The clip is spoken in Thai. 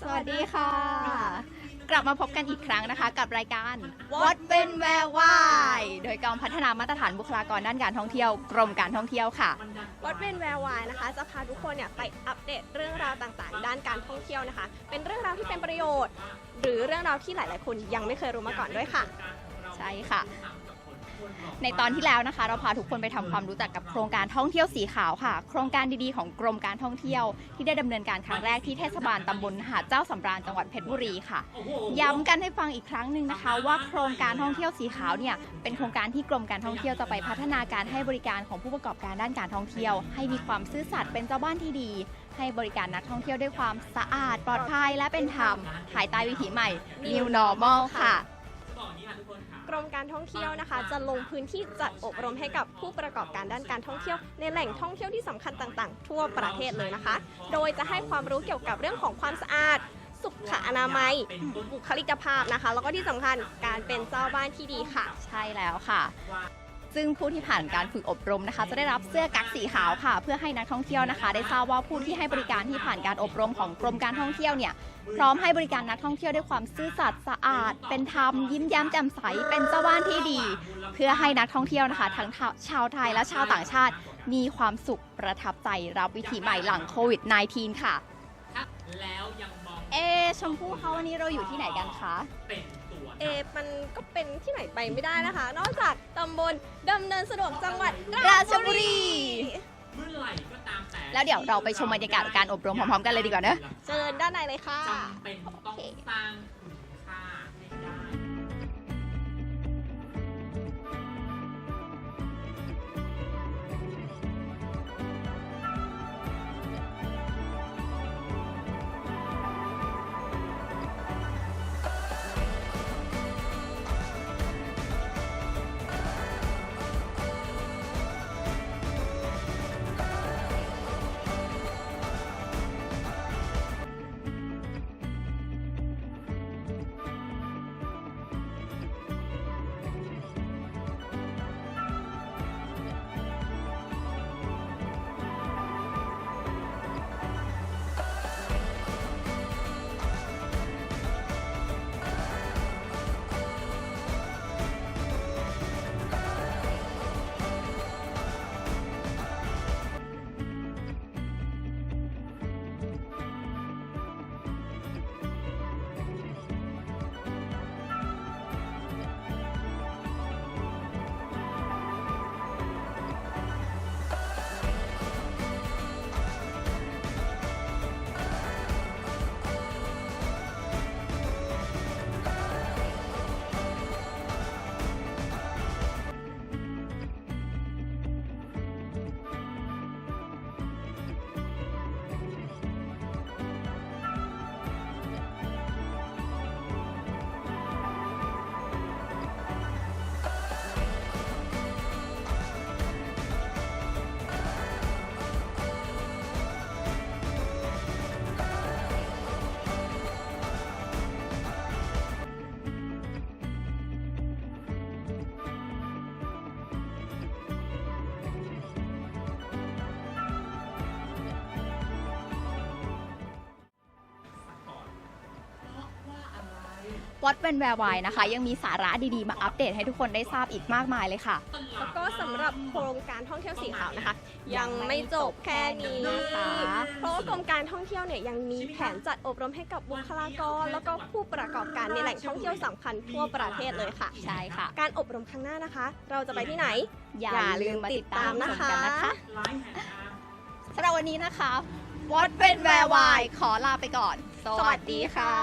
สวัสดีค่ะ กลับมาพบกันอีกครั้งนะคะ กับรายการ What เป็นแวววายโดยกองพัฒนามาตรฐานบุคลากรด้านการท่องเที่ยวกรมการท่องเที่ยวค่ะ วัดเวนแวร์วายนะคะ จะพาทุกคนเนี่ยไปอัปเดตเรื่องราวต่างๆ ด้านการท่องเที่ยวนะคะ เป็นเรื่องราวที่เป็นประโยชน์ หรือเรื่องราวที่หลายๆ คนยังไม่เคยรู้มาก่อนด้วยค่ะ ใช่ค่ะ ในตอนที่แล้วนะคะ เราพาทุกคนไปทำความรู้จักกับโครงการท่องเที่ยวสีขาวค่ะ โครงการดีๆของกรมการท่องเที่ยว ที่ได้ดำเนินการครั้งแรกที่เทศบาลตำบลหาดเจ้าสำราญจังหวัดเพชรบุรีค่ะ ย้ำกันให้ฟังอีกครั้งหนึ่งนะคะ ว่าโครงการท่องเที่ยวสีขาวเนี่ยเป็นโครงการที่กรมการท่องเที่ยวจะไปพัฒนาการให้บริการของผู้ประกอบการด้านการท่องเที่ยว ให้มีความซื่อสัตย์เป็นเจ้าบ้านที่ดี ให้บริการนักท่องเที่ยวด้วยความสะอาดปลอดภัยและเป็นธรรมภายใต้วิถีใหม่ New Normal ค่ะ กรมการท่องเที่ยวนะคะ จะลงพื้นที่จัดอบรมให้กับผู้ประกอบการด้านการท่องเที่ยว ในแหล่งท่องเที่ยวที่สำคัญต่างๆ ทั่วประเทศเลยนะคะ โดยจะให้ความรู้เกี่ยวกับเรื่องของความสะอาด สุขอนามัย บุคลิกภาพนะคะ แล้วก็ที่สำคัญการเป็นเจ้าบ้านที่ดีค่ะ ใช่แล้วค่ะ ซึ่งผู้ที่ผ่านการฝึกอบรมนะคะ จะได้รับเสื้อกั๊กสีขาวค่ะ เพื่อให้นักท่องเที่ยวนะคะ ได้ทราบว่าผู้ที่ให้บริการที่ผ่านการอบรมของกรมการท่องเที่ยวเนี่ยพร้อมให้บริการนักท่องเที่ยวด้วยความซื่อสัตย์สะอาด เป็นธรรมยิ้มแย้มแจ่มใสเป็นเจ้าบ้านที่ดี เพื่อให้นักท่องเที่ยวนะคะ ทั้งชาวไทยและชาวต่างชาติ มีความสุขประทับใจรับวิถีใหม่หลังโควิด -19 ค่ะแล้วยังมองเอชมพู่คะวันนี้เราอยู่ที่ไหนกันคะ เป็นตัวเอะมันก็เป็นที่ไหนไปไม่ได้นะคะ นอกจากตำบลดำเนินสะดวกจังหวัดราชบุรี เมื่อไหร่ก็ตามแต่แล้วเดี๋ยวเราไปชมบรรยากาศการอบรมพร้อมๆกันเลยดีกว่าเนอะเชิญด้านในเลยค่ะจำเป็นต้องสร้าง วัดเป็นแวร์ไวนะคะ ยังมีสาระดีๆ มาอัปเดตให้ทุกคนได้ทราบอีกมากมายเลยค่ะ แล้วก็สำหรับโครงการท่องเที่ยวสีขาวนะคะ ยังไม่จบแค่นี้นะคะ เพราะว่ากรมการท่องเที่ยวเนี่ยยังมีแผนจัดอบรมให้กับบุคลากร แล้วก็ผู้ประกอบการในแหล่งท่องเที่ยวสำคัญทั่วประเทศเลยค่ะ ใช่ค่ะ การอบรมครั้งหน้านะคะ เราจะไปที่ไหน อย่าลืมมาติดตามชมกันนะคะไลฟ์แห่งชาติสำหรับวันนี้นะคะวัดเป็นแวร์ไวขอลาไปก่อน สวัสดีค่ะ